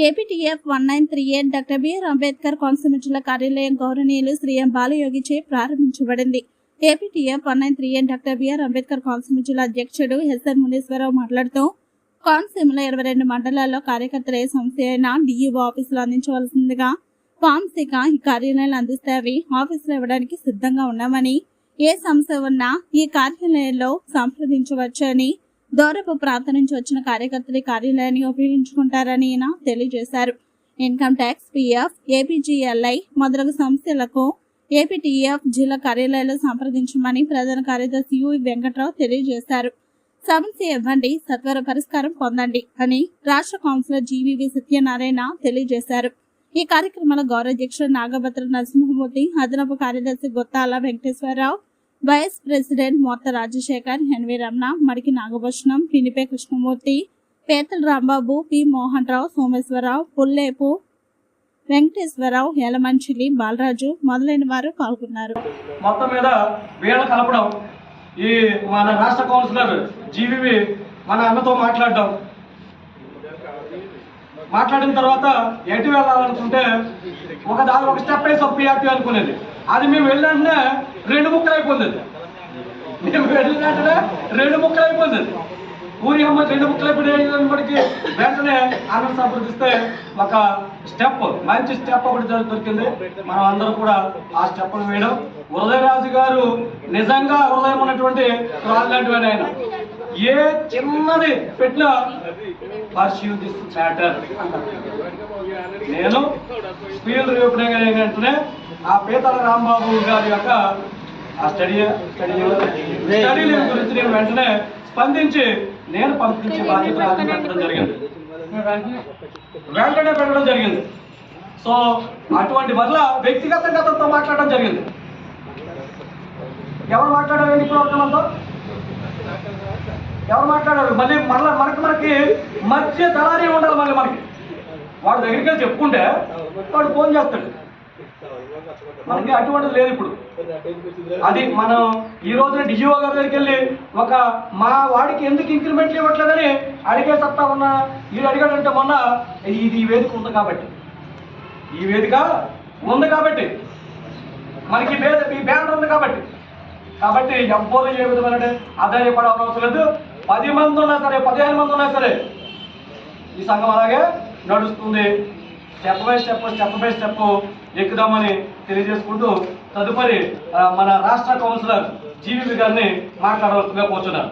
APTF one nine three eight doctor BR Ambedkar కాన్స్టిట్యూన్సీల కార్యాలయం గౌరవనీయులు Shri M బాలయోగిచే ప్రారంభించబడింది. APTF one nine three eight doctor BR Ambedkar కాన్స్టిట్యూన్సీల అధ్యక్షుడు SN Muneeswararao మాట్లాడుతూ కోనసీమలో ఇరవై రెండు మండలాల్లో కార్యకర్తలు ఏ సంస్థ అయినా డిఈఓ ఆఫీసులో అందించవలసిందిగా ఫామ్స్ ఇక ఈ కార్యాలయాలు అందిస్తే అవి ఆఫీసులో ఇవ్వడానికి సిద్ధంగా ఉన్నామని ఏ సంస్థ ఉన్నా ఈ కార్యాలయంలో సంప్రదించవచ్చని దూరపు ప్రాంతం నుంచి వచ్చిన కార్యకర్తలు కార్యాలయాన్ని ఉపయోగించుకుంటారని ఈయన తెలియజేశారు. ఇన్కమ్ ట్యాక్స్ పిఎఫ్ ఏపీజీఎల్ఐ మొదలగు సంస్థలకు ఏపీటీఎఫ్ జిల్లా కార్యాలయాలు సంప్రదించమని ప్రధాన కార్యదర్శి యు. వెంకట్రావు తెలియజేశారు. సమస్య ఇవ్వండి సత్వర పరిష్కారం పొందండి అని రాష్ట్ర కౌన్సిలర్ జీవీవి సత్యనారాయణ తెలియజేశారు. ఈ కార్యక్రమంలో గౌరవాధ్యక్షుడు నాగభద్ర నరసింహమూర్తి అదనపు కార్యదర్శి గొత్తాల వెంకటేశ్వరరావు వైస్ ప్రెసిడెంట్ మొత్త రాజశేఖర్ ఎన్వి రమణ మడికి నాగభూషణం పినిపే కృష్ణమూర్తి పేతల రాంబాబు పి మోహన్ రావు సోమేశ్వరరావు పుల్లేపు వెంకటేశ్వరరావు యలమంచిలి బాలరాజు మొదలైన వారు పాల్గొన్నారు. మొత్తం మీద వీళ్ళ కలపడం ఈ మన రాష్ట్ర కౌన్సిలర్ జీవివి మన అన్నతో మాట్లాడడం. మాట్లాడిన తర్వాత ఎటు వెళ్ళాలనుకుంటే ఒక దాని ఒక స్టెప్ వేసి అనుకునేది. అది మేము వెళ్ళినంటే రెండు ముక్కలు అయిపోయింది మేము వెళ్ళినట్టునే రెండు ముక్కలు అయిపోతుంది. ఊరి అమ్మ రెండు ముక్కలు అయిపోయినప్పటికీ వెంటనే అన్నం సంప్రదిస్తే ఒక స్టెప్ మంచి స్టెప్ ఒకటి దొరికింది. మనం అందరూ కూడా ఆ స్టెప్ వేయడం. ఉదయరాజు గారు నిజంగా హృదయం ఉన్నటువంటి రాజు లాంటి ఆయన. ఏ చిన్నది పెట్టినా దిస్ మ్యాటర్. నేను స్పీల్ రేపుడే ఏంటంటే ఆ పీతల రాంబాబు గారి యొక్క ఆ స్టడీ స్టడీ గురించి నేను వెంటనే స్పందించి నేను పంపించే బాధ్యత పెట్టడం జరిగింది. వెంటనే పెట్టడం జరిగింది. సో అటువంటి వల్ల వ్యక్తిగతంగా అతనితో మాట్లాడడం జరిగింది. ఎవరు మాట్లాడారండి ఇప్పుడు మనతో ఎవరు మాట్లాడారు? మళ్ళీ మళ్ళీ మనకి మనకి మధ్య దళారీ ఉండాలి మళ్ళీ మనకి. వాడు దగ్గరికి వెళ్ళి చెప్పుకుంటే వాడు ఫోన్ చేస్తాడు. మనకి అటువంటిది లేదు ఇప్పుడు. అది మనం ఈ రోజున డిజిఓ గారి దగ్గరికి వెళ్ళి ఒక మా వాడికి ఎందుకు ఇంక్రిమెంట్లు ఇవ్వట్లేదని అడిగే సత్తా ఉన్న వీడు అడిగాడంటే మొన్న ఇది ఈ వేదిక ఉంది కాబట్టి. ఈ వేదిక ఉంది కాబట్టి. మనకి ఈ బ్యానర్ ఉంది కాబట్టి. కాబట్టి ఎవ్వరు ఏ విధమైన ఆధారపడవలసిన అవసరం లేదు. పది మంది ఉన్నా సరే పదిహేను మంది ఉన్నా సరే. ఈ సంఘం అలాగే నడుస్తుంది. Step by step step by step ఎక్కుదామని తెలియజేసుకుంటూ తదుపరి మన రాష్ట్ర కౌన్సిలర్ జీవి గారిని మాట్లాడవలసిందిగా కూర్చున్నారు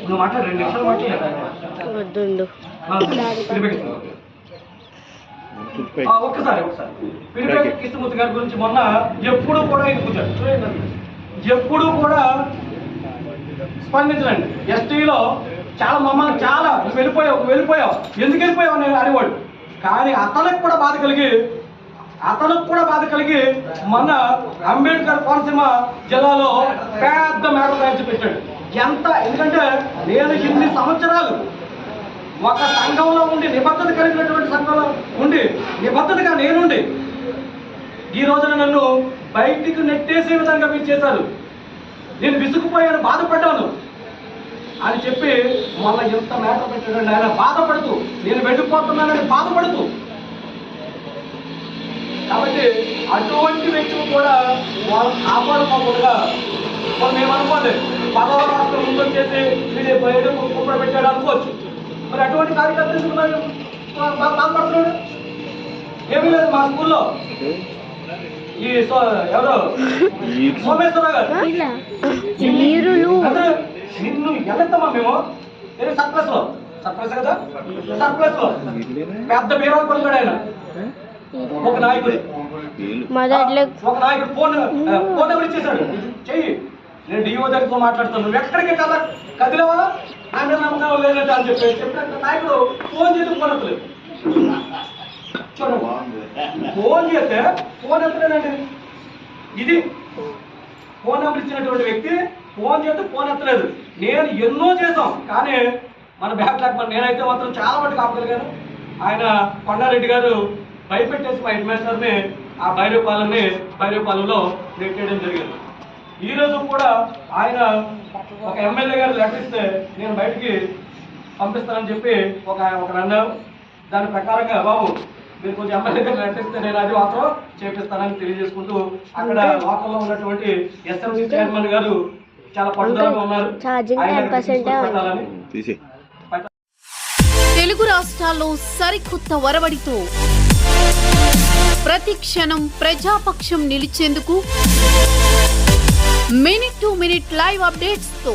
నువ్వు మాట్లాడు రెండు నిమిషాలు మాట్లాడు. ఒక్కసారి ఒక్కసారి. పిలిపే కృష్ణమూర్తి గారి గురించి మొన్న ఎప్పుడు కూడా ఇది. ఎప్పుడు కూడా స్పందించండి ఎస్టీలో చాలా మమ్మల్ని చాలా నువ్వు వెళ్ళిపోయావు వెళ్ళిపోయావు. ఎందుకు వెళ్ళిపోయావు నేను అనేవాడు కానీ అతనికి కూడా బాధ కలిగి అతనికి కూడా బాధ కలిగి మొన్న అంబేద్కర్ కోనసీమ జిల్లాలో పెద్ద మేడ తయారు పెట్టాడు. ఎంత? ఎందుకంటే నేను ఇన్ని సంవత్సరాలు ఒక సంఘంలో ఉండి నిబద్ధత కలిగినటువంటి సంఘంలో ఉండి నిబద్ధతగా నేనుండి ఈ రోజున నన్ను బయటికి నెట్టేసే విధంగా మీరు చేశారు. నేను విసుగుపోయాను బాధపడ్డాను. అని చెప్పి మళ్ళీ ఎంత మేట పెట్టాడండి ఆయన బాధపడుతూ నేను వెళ్ళిపోతున్నానని బాధపడుతూ. కాబట్టి అటువంటి వ్యక్తులు కూడా వాళ్ళు కాపాడుకోకుండా మనం మేము అనుకోండి పదవ రాష్ట్రం ముందు చేసి వీడి బయట కుప్పడ పెట్టాడు అనుకోవచ్చు. మరి అటువంటి కార్యకర్తలు మరి? బాధపడుతున్నాడు ఏమీ లేదు మా స్కూల్లో. ఈ ఎవరు సోమేశ్వరరావు గారు నీరులు నిన్ను ఎంతమ్మా మేము నేను సర్ప్లస్లో సర్ప్లస్ కదా సర్ప్లస్లో పెద్ద పేరు కొనుక్కాడు ఆయన ఒక నాయకుడు ఒక నాయకుడు ఫోన్ ఫోన్ నెంబర్ ఇచ్చేసాడు చెయ్యి నేను డిఓ దగ్గరతో మాట్లాడుతాను నువ్వు ఎక్కడికి కల కదిలేవా నా మీద నమ్మకం లేదంటే అని చెప్పి చెప్పిన నాయకుడు ఫోన్ చేసి ఫోన్ చూడండి ఫోన్ చేస్తే ఫోన్ ఎత్తలేదండి. ఇది ఫోన్ నెంబర్ ఇచ్చినటువంటి వ్యక్తి ఫోన్ చేస్తే ఫోన్ ఎత్తలేదు. నేను ఎన్నో చేసాం కానీ మన బ్యాక్ లాక్ మన నేనైతే మాత్రం చాలా మటుకు ఆపగలిగాను. ఆయన కొండారెడ్డి గారు భయపెట్టేసి మా హెడ్ మాస్టర్ని ఆ భైరవపాలెంని భైరవపాలెంలో నెట్టేయడం జరిగింది. ఈ రోజు కూడా ఆయన ఒక ఎమ్మెల్యే గారు లెటర్ ఇస్తే నేను బయటికి పంపిస్తానని చెప్పి ఒక ఒక అన్నారు దాని ప్రకారంగా బాబు మీరు కొంచెం ఎమ్మెల్యే గారు నటిస్తే నేను అది మాత్రం చేపిస్తానని తెలియజేసుకుంటూ అక్కడ లోకల్లో ఉన్నటువంటి ఎస్ఎంసీ చైర్మన్ గారు చాలా పట్టుదలగా ఉన్నారు. ఛార్జింగ్ ఆయన 10% తీసుకొచ్చి ఉంది. పెట్టాలని. తీసే. తెలుగు రాష్ట్రాల్లో సరికొత్త వరవడితో ప్రతి క్షణం ప్రజాపక్షం నిలిచేందుకు మినిట్ టు మినిట్ లైవ్ అప్డేట్స్తో